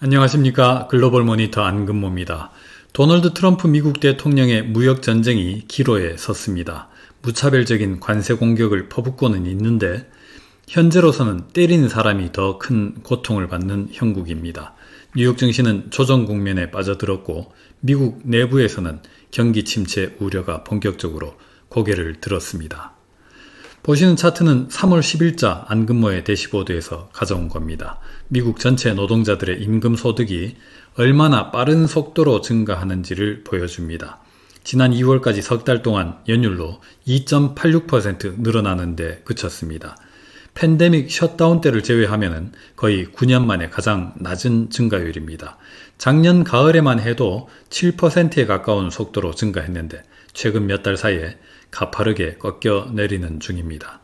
안녕하십니까. 글로벌 모니터 안근모입니다. 도널드 트럼프 미국 대통령의 무역 전쟁이 기로에 섰습니다. 무차별적인 관세 공격을 퍼붓고는 있는데 현재로서는 때린 사람이 더 큰 고통을 받는 형국입니다. 뉴욕 증시는 조정 국면에 빠져들었고 미국 내부에서는 경기 침체 우려가 본격적으로 고개를 들었습니다. 보시는 차트는 3월 10일자 안근모의 대시보드에서 가져온 겁니다. 미국 전체 노동자들의 임금 소득이 얼마나 빠른 속도로 증가하는지를 보여줍니다. 지난 2월까지 석 달 동안 연율로 2.86% 늘어나는데 그쳤습니다. 팬데믹 셧다운 때를 제외하면 거의 9년 만에 가장 낮은 증가율입니다. 작년 가을에만 해도 7%에 가까운 속도로 증가했는데 최근 몇 달 사이에 가파르게 꺾여 내리는 중입니다.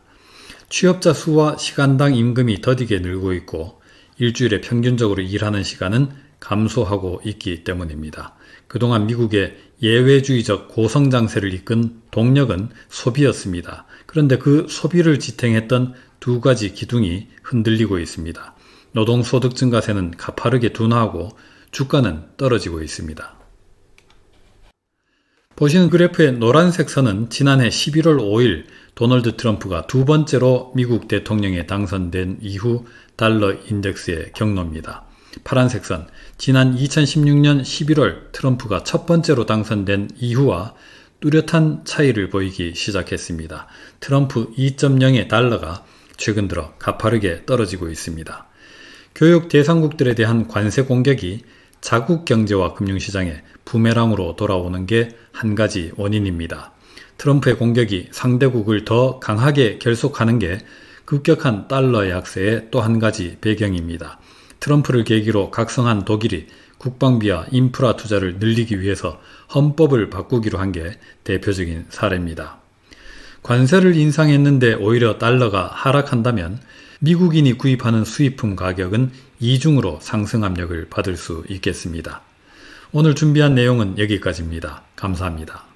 취업자 수와 시간당 임금이 더디게 늘고 있고 일주일에 평균적으로 일하는 시간은 감소하고 있기 때문입니다. 그동안 미국의 예외주의적 고성장세를 이끈 동력은 소비였습니다. 그런데 그 소비를 지탱했던 두 가지 기둥이 흔들리고 있습니다. 노동소득 증가세는 가파르게 둔화하고 주가는 떨어지고 있습니다. 보시는 그래프의 노란색 선은 지난해 11월 5일 도널드 트럼프가 두 번째로 미국 대통령에 당선된 이후 달러 인덱스의 경로입니다. 파란색 선, 지난 2016년 11월 트럼프가 첫 번째로 당선된 이후와 뚜렷한 차이를 보이기 시작했습니다. 트럼프 2.0의 달러가 최근 들어 가파르게 떨어지고 있습니다. 교육 대상국들에 대한 관세 공격이 자국 경제와 금융시장에 부메랑으로 돌아오는 게 한 가지 원인입니다. 트럼프의 공격이 상대국을 더 강하게 결속하는 게 급격한 달러 약세의 또 한 가지 배경입니다. 트럼프를 계기로 각성한 독일이 국방비와 인프라 투자를 늘리기 위해서 헌법을 바꾸기로 한 게 대표적인 사례입니다. 관세를 인상했는데 오히려 달러가 하락한다면 미국인이 구입하는 수입품 가격은 이중으로 상승 압력을 받을 수 있겠습니다. 오늘 준비한 내용은 여기까지입니다. 감사합니다.